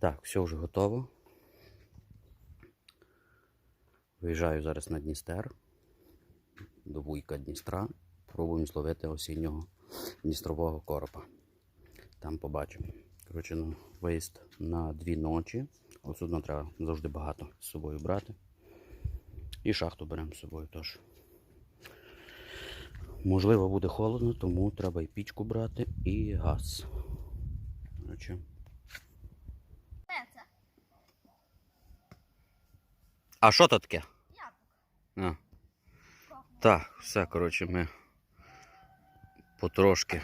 Так, все вже готово. Виїжджаю зараз на Дністер, до вуйка Дністра. Пробуємо зловити осіннього дністрового коропа. Там побачимо. Коротше, ну, виїзд на дві ночі. Ось судна треба завжди багато з собою брати. І шахту беремо з собою теж. Можливо, буде холодно, тому треба і пічку брати, і газ. Коротше, Де це? А що то таке? Яблуко. Так, все, коротше, ми потрошки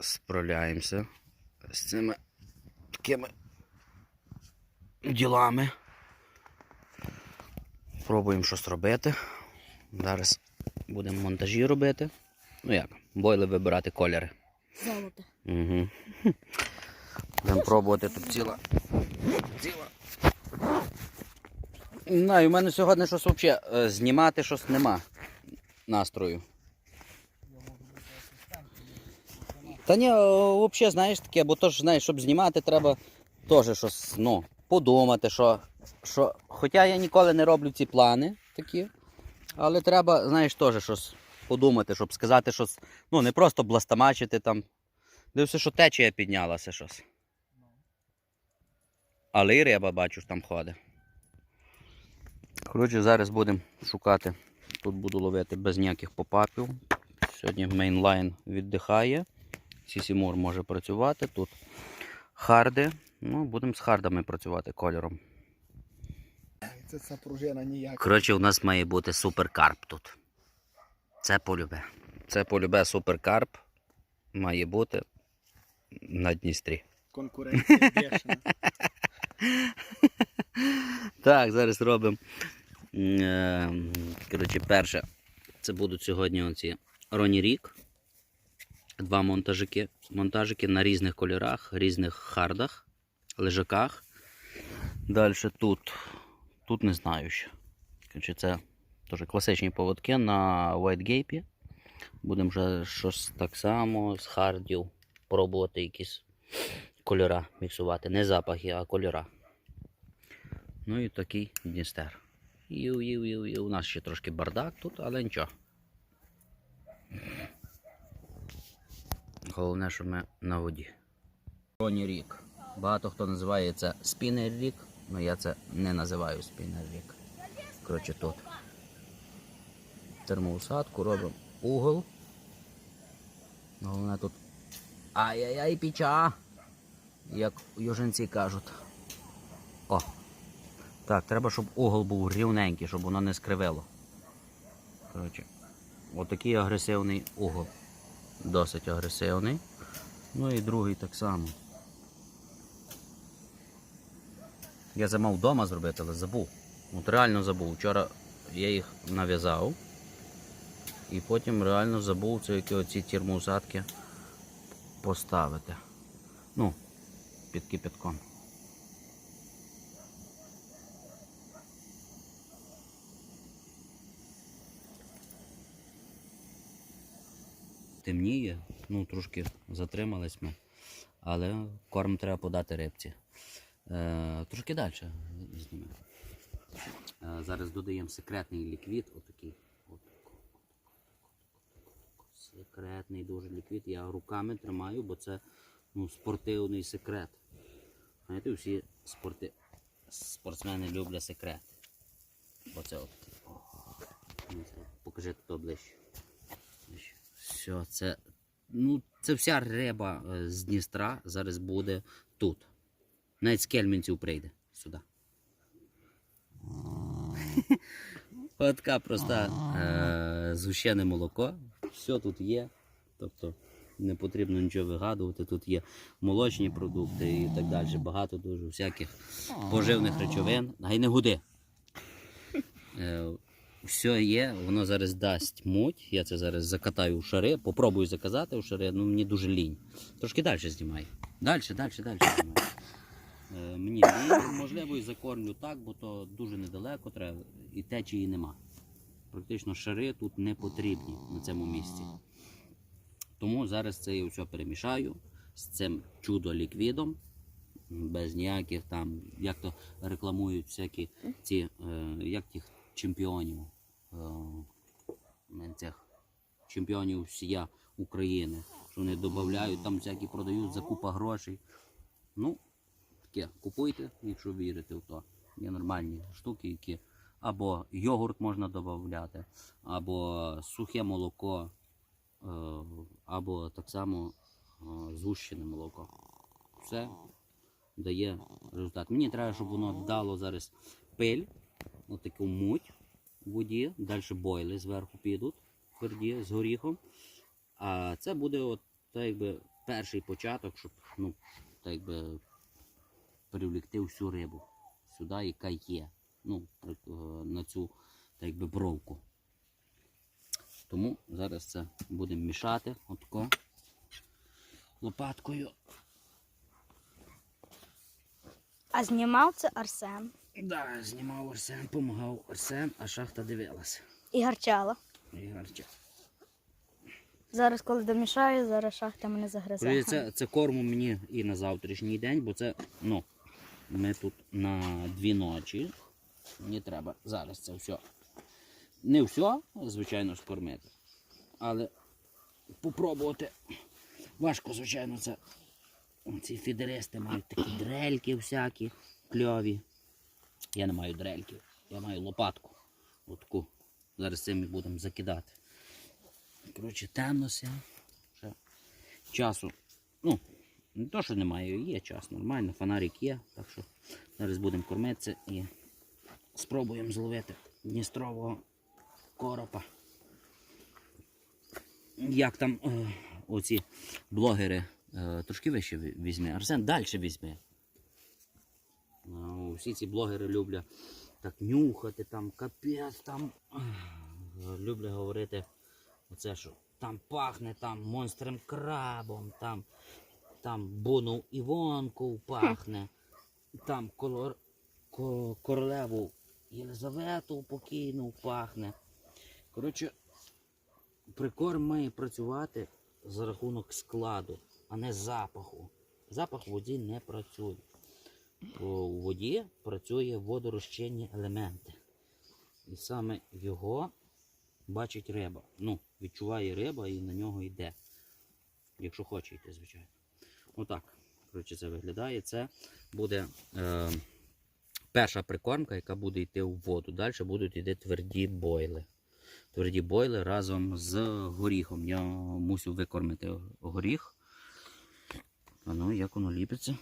справляємося з цими такими ділами. Пробуємо щось робити. Зараз будемо монтажі робити. Ну як, бойли вибирати кольори. Золото. Угу. Будемо пробувати тут ціла. Ціла. Не знаю, у мене сьогодні щось взагалі знімати щось нема настрою. Та ні, взагалі, знаєш таке, бо то ж, знаєш, щоб знімати, треба теж щось, ну, подумати, що, що. Хоча я ніколи не роблю ці плани такі, але треба, знаєш, теж щось подумати, щоб сказати щось, ну, не просто бластамачити там. Дивився, що течія піднялася щось. Але і риба, бачу, там ходить. Коротше, зараз будемо шукати. Тут буду ловити без ніяких попапів. Сьогодні мейнлайн віддихає. Сісімур може працювати. Тут харди. Ну, будемо з хардами працювати кольором. Це ця пружина ніяка. Коротше, у нас має бути суперкарп тут. Це полюбе. Це полюбе суперкарп. Має бути на Дністрі. Конкуренція бешена. Так, зараз робимо. е, Коротше, перше, це будуть сьогодні оці Роні Рік. Два монтажики. Монтажики на різних кольорах, різних хардах, лежаках. Далі тут. Тут не знаю ще. Коротше, це теж класичні поводки на White Gape. Будемо вже щось так само з хардів пробувати якісь кольора міксувати. Не запахи, а кольора. Ну і такий Дністер. Ю. У нас ще трошки бардак тут, але нічого. Головне, що ми на воді. Роні рік. Багато хто називає це спінер рік, але я це не називаю спінер рік. Коротше тут. Термоусадку робимо угол. Головне тут. Ай-яй-яй, піча! Як юженці кажуть. О! Так, треба, щоб угол був рівненький, щоб воно не скривило. Коротше, отакий агресивний угол. Досить агресивний. Ну і другий так само. Я це мав вдома зробити, але забув. От реально забув. Вчора я їх нав'язав. І потім реально забув це які оці термоусадки поставити. Ну, під кипятком. Темніє, ну трошки затримались ми, але корм треба подати рибці. Е, трошки далі знімемо. Е, зараз додаємо секретний ліквід, отакий. От. Секретний дуже ліквід. Я руками тримаю, бо це ну, спортивний секрет. Знаєте, всі спорти... спортсмени люблять секрет. Оце от. Ну, Покажи тут ближче. Все, це. Ну, це вся риба е, з Дністра зараз буде тут. Навіть з кельмінців прийде сюди. От така проста е, згущене молоко. Все тут є. Тобто не потрібно нічого вигадувати. Тут є молочні продукти і так далі. Багато дуже всяких поживних речовин. Гай не гуди. Е, все є, воно зараз дасть муть. Я це зараз закатаю у шари, попробую заказати у шари, ну мені дуже лінь. Трошки далі знімай. Далі, далі, далі знімай. Е, мені можливо, і закормлю так, бо то дуже недалеко треба, і течії нема. Практично шари тут не потрібні на цьому місці. Тому зараз це я все перемішаю з цим чудо-ліквідом без ніяких там, як то рекламують всякі ці, е, як тих чемпіонів, е, цих чемпіонів всія України, що вони додають, там всякі продають за купа грошей. Ну, таке, купуйте, якщо вірите в то. Є нормальні штуки, які або йогурт можна додати, або сухе молоко, е, або так само е, згущене молоко. Все дає результат. Мені треба, щоб воно дало зараз пиль, отаку муть в воді, далі бойли зверху підуть, тверді, з горіхом. А це буде от, так якби, перший початок, щоб ну, так якби, привлекти всю рибу сюди, яка є. Ну, е, на цю так якби, бровку. Тому зараз це будемо мішати отко лопаткою. А знімав це Арсен. Да, знімав Арсен, допомагав Арсен, а шахта дивилася. І гарчала. І гарча. Зараз, коли домішаю, зараз шахта мене загризе. Це, це корму мені і на завтрашній день, бо це, ну, ми тут на дві ночі. Мені треба зараз це все. Не все, звичайно ж, кормити. Але попробувати. Важко, звичайно, це. Ці фідеристи мають такі дрельки всякі кльові. Я не маю дрельків, я маю лопатку. Отку. Зараз цим будемо закидати. Коротше, темно. Ще часу. Ну, не то, що немає, є час, нормально, фонарик є. Так що зараз будемо кормитися і спробуємо зловити дністрового коропа. Як там е, оці блогери е, трошки вище ві- візьме. Арсен далі візьме. Всі ці блогери люблять так нюхати, там капець, там люблять говорити оце, що там пахне там монстром крабом, там, там Бону Івонку пахне, там колор, ко, королеву Єлизавету покійну пахне. Коротше, прикорм має працювати за рахунок складу, а не запаху. Запах в воді не працює. У воді працює водорозчинні елементи. І саме його бачить риба. Ну, відчуває риба і на нього йде. Якщо хоче йти, звичайно. Отак. Коротше, це виглядає. Це буде е, перша прикормка, яка буде йти в воду. Далі будуть йти тверді бойли. Тверді бойли разом з горіхом. Я мусив викормити горіх. А ну, як воно ліпиться?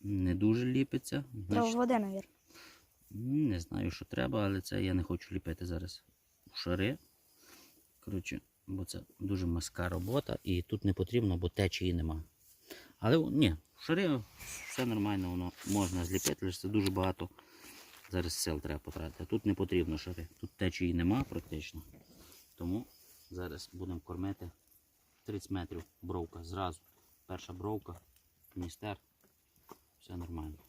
Не дуже ліпиться. Треба Значить, води, навір. Не знаю, що треба, але це я не хочу ліпити зараз в шари. Коротше, бо це дуже мазка робота і тут не потрібно, бо течії нема. Але ні, в шари все нормально, воно можна зліпити, лише це дуже багато зараз сил треба потратити. Тут не потрібно шари. Тут течії нема практично. Тому зараз будемо кормити 30 метрів бровка зразу. Перша бровка, містер, все нормально.